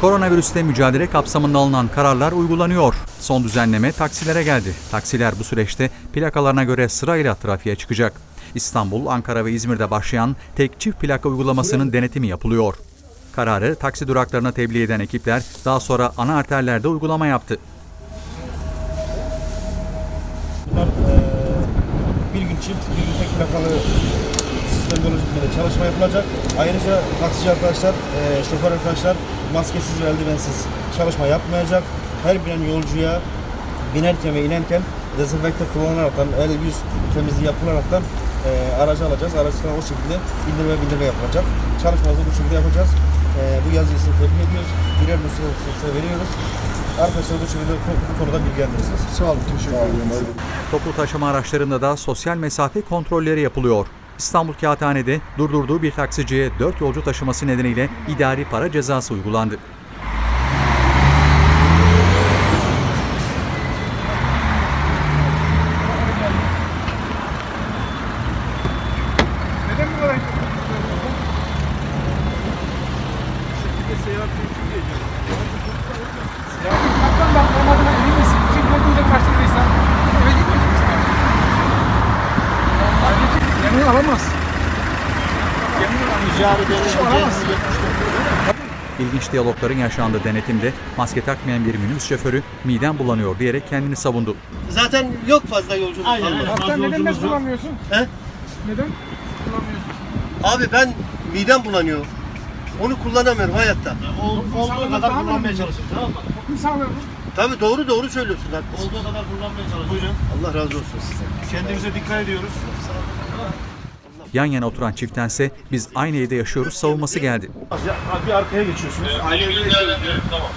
Koronavirüsle mücadele kapsamında alınan kararlar uygulanıyor. Son düzenleme taksilere geldi. Taksiler bu süreçte plakalarına göre sırayla trafiğe çıkacak. İstanbul, Ankara ve İzmir'de başlayan tek çift plaka uygulamasının denetimi yapılıyor. Kararı taksi duraklarına tebliğ eden ekipler daha sonra ana arterlerde uygulama yaptı. Bir gün çift, bir gün tek plakalı sistem doluşumunda çalışma yapılacak. Ayrıca taksici arkadaşlar, eee, şoför arkadaşlar maskesiz ve eldivensiz çalışma yapmayacak. Her binen yolcuya binerken ve inerken dezenfekte kullanılaraktan, el yüz temizliği yapılaraktan eee aracı alacağız. Araçtan o şekilde indirme bindirme yapılacak. Çalışmamızı bu şekilde yapacağız. Eee, bu yazıyı size tebliğ ediyoruz. Birer size veriyoruz. Arkadaşlar bu şekilde bu konuda bilgilendirirsiniz. Sağ olun, teşekkür ederim. Toplu taşıma araçlarında da sosyal mesafe kontrolleri yapılıyor. İstanbul Kağıthane'de durdurduğu bir taksiciye 4 yolcu taşıması nedeniyle idari para cezası uygulandı. Neden bu kadar Yemin alamaz. İlginç diyalogların yaşandığı denetimde maske takmayan bir minibüs şoförü midem bulanıyor diyerek kendini savundu. Zaten yok fazla yolculuk kalmadı. Kaptan neden bez kullanmıyorsun? He? Neden kullanmıyorsun? Abi ben midem bulanıyor. Onu kullanamıyorum hayatta. Olduğu kadar kullanmaya çalışın tamam mı? Bu? Tabii doğru doğru söylüyorsun. Olduğu kadar kullanmaya çalışıyoruz. Buyurun. Allah razı olsun size. Kendimize dikkat ediyoruz. Yan yana oturan çiftense biz aynı evde yaşıyoruz savunması geldi. Bir arkaya geçiyorsunuz. Aynı evde yaşıyoruz. Tamam.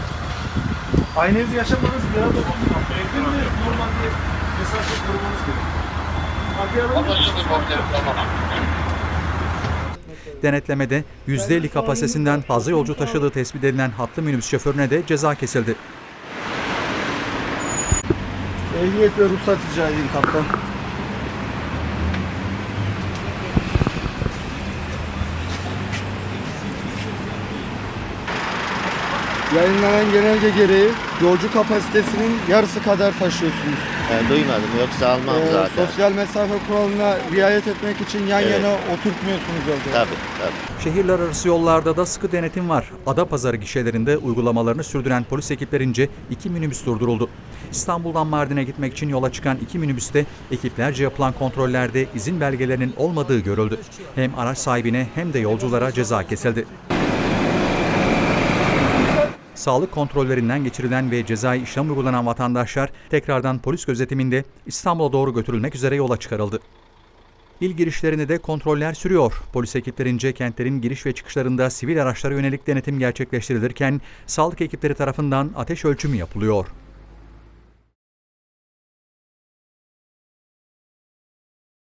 Aynı evde yaşamanız bir arada mümkün mü? Normal bir mesafe korumanız gerekiyor. Denetlemede %50 kapasitesinden fazla yolcu taşıdığı tespit edilen hatlı minibüs şoförüne de ceza kesildi. Ehliyet ve ruhsat rica edeyim kaptan. Yayınlanan genelge gereği yolcu kapasitesinin yarısı kadar taşıyorsunuz. Ben duymadım yoksa almam Ee, zaten. sosyal mesafe kuralına riayet etmek için yan Evet. yana oturtmuyorsunuz yolcu. Tabii tabii. Şehirler arası yollarda da sıkı denetim var. Adapazarı gişelerinde uygulamalarını sürdüren polis ekiplerince iki minibüs durduruldu. İstanbul'dan Mardin'e gitmek için yola çıkan iki minibüste ekiplerce yapılan kontrollerde izin belgelerinin olmadığı görüldü. Hem araç sahibine hem de yolculara ceza kesildi. Sağlık kontrollerinden geçirilen ve cezai işlem uygulanan vatandaşlar tekrardan polis gözetiminde İstanbul'a doğru götürülmek üzere yola çıkarıldı. İl girişlerinde de kontroller sürüyor. Polis ekiplerince kentlerin giriş ve çıkışlarında sivil araçlara yönelik denetim gerçekleştirilirken sağlık ekipleri tarafından ateş ölçümü yapılıyor.